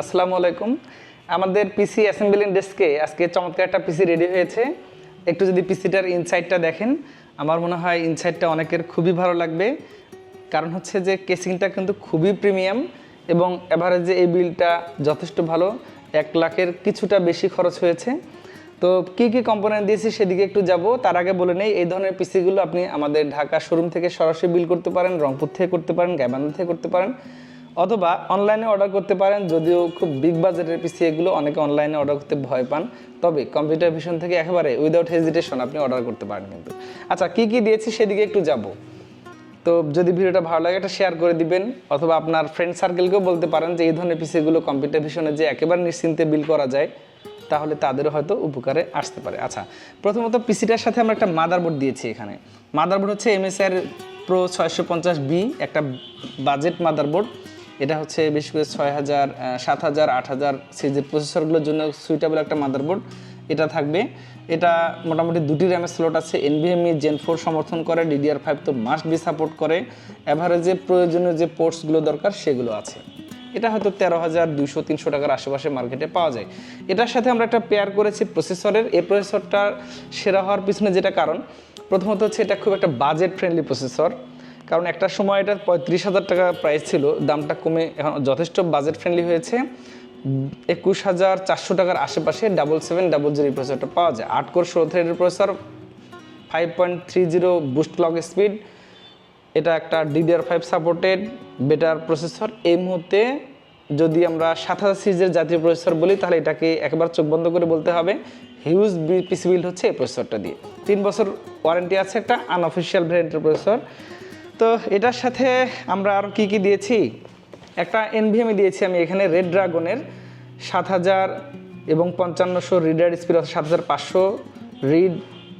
আসসালামু আলাইকুম। আমাদের পিসি অ্যাসেম্বলিং ডেস্কে আজকে চমৎকার একটা পিসি রেডি হয়েছে। একটু যদি পিসিটার ইনসাইডটা দেখেন, আমার মনে হয় ইনসাইডটা অনেকের খুবই ভালো লাগবে। কারণ হচ্ছে যে কেসিংটা কিন্তু খুবই প্রিমিয়াম এবং এভারেজে এই বিলটা যথেষ্ট ভালো, এক লাখের কিছুটা বেশি খরচ হয়েছে। তো কি কি কম্পোনেন্ট দিয়েছি সেদিকে একটু যাব। তার আগে বলে নেই, এই ধরনের পিসিগুলো আপনি আমাদের ঢাকা শোরুম থেকে সরাসরি বিল করতে পারেন, রংপুর থেকে করতে পারেন, গাইবান্ধা থেকে করতে পারেন। অথবা অনলাইনে অর্ডার করতে পারেন, যদিও খুব বিগ বাজেটের পিসি এগুলো অনেকে অনলাইনে অর্ডার করতে ভয় পান। তবে কম্পিউটার ভিশন থেকে একেবারে উইদাউট হেজিটেশন আপনি অর্ডার করতে পারেন কিন্তু। আচ্ছা কি কি দিয়েছি সেদিকে একটু যাব। তো যদি ভিডিওটা ভালো লাগে একটা শেয়ার করে দিবেন, অথবা আপনার ফ্রেন্ড সার্কেলকেও বলতে পারেন যে এই ধরনের পিসিগুলো কম্পিউটার ভিশনে যে একেবারে নিশ্চিন্তে বিল করা যায়, তাহলে তাদেরও হয়তো উপকারে আসতে পারে। আচ্ছা প্রথমত পিসিটার সাথে আমরা একটা মাদারবোর্ড দিয়েছি এখানে। মাদারবোর্ড হচ্ছে এমএসআর প্রো ছয়শো পঞ্চাশ বি একটা বাজেট মাদারবোর্ড এটা হচ্ছে বেশি করে ছয় হাজার সাত হাজার, আট হাজার সিরিজের প্রসেসরগুলোর জন্য সুইটেবল একটা মাদারবোর্ড এটা থাকবে। এটা মোটামুটি দুটি র্যামের স্লট আছে। এনভিএমই জেন ফোর সমর্থন করে ডিডিআর ফাইভ তো মাস্ট বি সাপোর্ট করে। অ্যাভারেজে প্রয়োজনীয় যে পোর্টসগুলো দরকার, সেগুলো আছে। এটা হয়তো তেরো হাজার দুশো তিনশো টাকার আশেপাশে মার্কেটে পাওয়া যায়। এটার সাথে আমরা একটা পেয়ার করেছি প্রসেসরের এই প্রসেসরটা সেরা হওয়ার পিছনে যেটা কারণ, প্রথমত হচ্ছে এটা খুব একটা বাজেট ফ্রেন্ডলি প্রসেসর কারণ একটা সময় এটা পঁয়ত্রিশ হাজার টাকা প্রাইস ছিল, দামটা কমে এখন যথেষ্ট বাজেট ফ্রেন্ডলি হয়েছে। একুশ হাজার চারশো টাকার আশেপাশে ডাবল সেভেন ডাবল জিরো প্রসেসরটা পাওয়া যায়। আট কোর ষোলো থ্রেডের processor five point three zero boost clock speed এটা একটা DDR five supported better processor এই মুহূর্তে যদি আমরা সাত হাজার সিরিজের জাতীয় প্রসেসর বলি, তাহলে এটাকে একবার চোখ বন্ধ করে বলতে হবে হিউজ পিসি বিল্ড হচ্ছে এই প্রসেসরটা দিয়ে। তিন বছর ওয়ারেন্টি আছে একটা আনঅফিসিয়াল ভ্যারিয়েন্টের প্রসেসর তো এটার সাথে আমরা আরও কী কী দিয়েছি? একটা এনভিএমই দিয়েছি আমি এখানে রেড ড্রাগনের সাত হাজার এবং পঞ্চান্নশো রিডার স্পিড সাত হাজার পাঁচশো রিড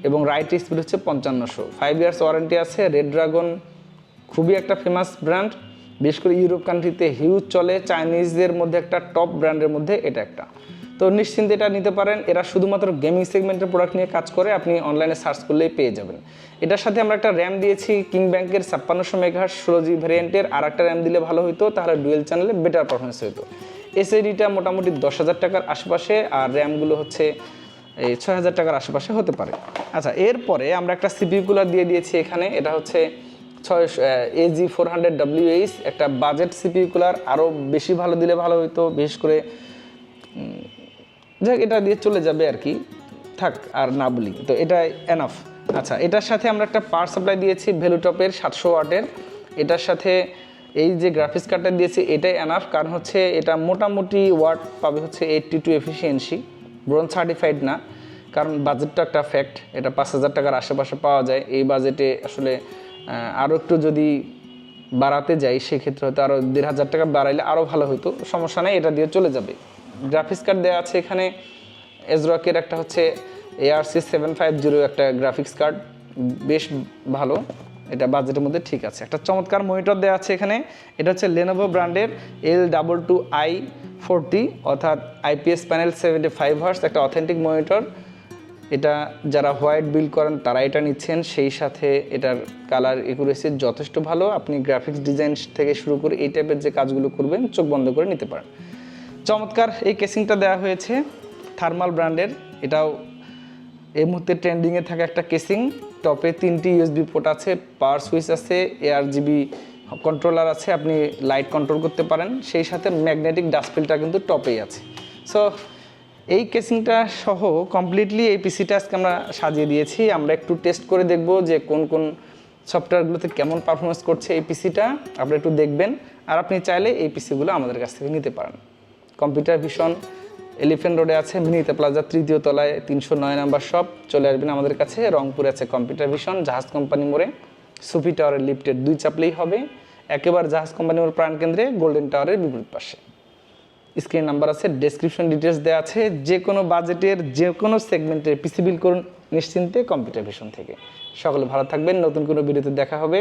এবং রাইট স্পিড হচ্ছে পঞ্চান্নশো। ফাইভ ইয়ার্স ওয়ারেন্টি আছে রেড ড্রাগন খুবই একটা ফেমাস ব্র্যান্ড বিশেষ করে ইউরোপ কান্ট্রিতে হিউজ চলে চাইনিজদের মধ্যে একটা টপ ব্র্যান্ডের মধ্যে এটা একটা। তো নিশ্চিন্তে এটা নিতে পারেন। এরা শুধুমাত্র গেমিং সেগমেন্টের প্রোডাক্ট নিয়ে কাজ করে, আপনি অনলাইনে সার্চ করলেই পেয়ে যাবেন। এটার সাথে আমরা একটা র্যাম দিয়েছি কিং ব্যাংকের ছাপ্পান্নশো মেঘার ষোলো জি ভ্যারিয়েন্টের আর একটা র্যাম দিলে ভালো হতো তাহলে ডুয়েল চ্যানেলে বেটার পারফরমেন্স হতো এসএডিটা মোটামুটি দশ হাজার টাকার আশেপাশে, আর র্যামগুলো হচ্ছে এই ছয় হাজার টাকার আশেপাশে হতে পারে। আচ্ছা এরপরে আমরা একটা সিপিউ কুলার দিয়ে দিয়েছি এখানে। এটা হচ্ছে ছয় এজি ফোর হান্ড্রেড ডাব্লিউএইচ একটা বাজেট সিপিউ কুলার আরও বেশি ভালো দিলে ভালো হতো বিশেষ করে যাক, এটা দিয়ে চলে যাবে আর কি। থাক, আর না বলি। তো এটা এনাফ আচ্ছা এটার সাথে আমরা একটা পাওয়ার সাপ্লাই দিয়েছি ভ্যালুটপের সাতশো ওয়াটের। এটার সাথে এই যে গ্রাফিক্স কার্ডটা দিয়েছি, এটাই এনাফ কারণ হচ্ছে এটা মোটামুটি ওয়াট পাবে হচ্ছে eighty two efficiency bronze certified না। কারণ বাজেটটা একটা ফ্যাক্ট এটা পাঁচ হাজার টাকার আশেপাশে পাওয়া যায়। এই বাজেটে আসলে আরও একটু যদি বাড়াতে যাই, সেক্ষেত্রে হয়তো আরও দেড় হাজার টাকা বাড়াইলে আরও ভালো হতো সমস্যা নেই, এটা দিয়ে চলে যাবে। গ্রাফিক্স কার্ড দেওয়া আছে এখানে। এজরকের একটা হচ্ছে এআরসি সেভেন ফাইভ জিরো একটা গ্রাফিক্স কার্ড বেশ ভালো। এটা বাজেটের মধ্যে ঠিক আছে। একটা চমৎকার মনিটর দেওয়া আছে এখানে। এটা হচ্ছে লেনোভো ব্র্যান্ডের L double two I forty অর্থাৎ IPS panel seventy five hertz একটা অথেন্টিক মনিটর এটা যারা হোয়াইট বিল করেন, তারা এটা নিচ্ছেন। সেই সাথে এটার কালার একুরেসি যথেষ্ট ভালো। আপনি গ্রাফিক্স ডিজাইন থেকে শুরু করে এই টাইপের যে কাজগুলো করবেন, চোখ বন্ধ করে নিতে পারেন। চমৎকার এই কেসিংটা দেওয়া হয়েছে থার্মাল ব্র্যান্ডের এটাও এই মুহূর্তে ট্রেন্ডিংয়ে থাকা একটা কেসিং টপে তিনটি ইউএসবি পোর্ট আছে পাওয়ার সুইচ আছে এআর জিবি কন্ট্রোলার আছে, আপনি লাইট কন্ট্রোল করতে পারেন। সেই সাথে ম্যাগনেটিক ডাস্টবিলটা কিন্তু টপেই আছে। সো এই কেসিংটা সহ কমপ্লিটলি এই পিসিটা আজকে আমরা সাজিয়ে দিয়েছি। আমরা একটু টেস্ট করে দেখব যে কোন কোন সফটওয়্যারগুলোতে কেমন পারফরমেন্স করছে এই পিসিটা আপনি একটু দেখবেন। আর আপনি চাইলে এই পিসিগুলো আমাদের কাছ থেকে নিতে পারেন। কম্পিউটার ভিশন, এলিফেন্ট রোডে আছে, মিনিতে প্লাজা, তৃতীয় তলায় তিনশো নয় নাম্বার শপ। চলে আসবেন আমাদের কাছে, রংপুরে আছে কম্পিউটার ভিশন, জাহাজ কোম্পানি মোড়ে। সুফি টাওয়ারের লিফটের দুই চাপলেই হবে। একেবারে জাহাজ কোম্পানি মোড় প্রাণকেন্দ্রে গোল্ডেন টাওয়ারের বিপরীত পাশে। স্ক্রিন নাম্বার আছে ডেসক্রিপশন ডিটেলস দেওয়া আছে। যে কোনো বাজেটের যে কোনো সেগমেন্টের পিসি বিল করুন নিশ্চিন্তে কম্পিউটার ভিশন থেকে। সকলে ভালো থাকবেন, নতুন কোনো ভিডিওতে দেখা হবে।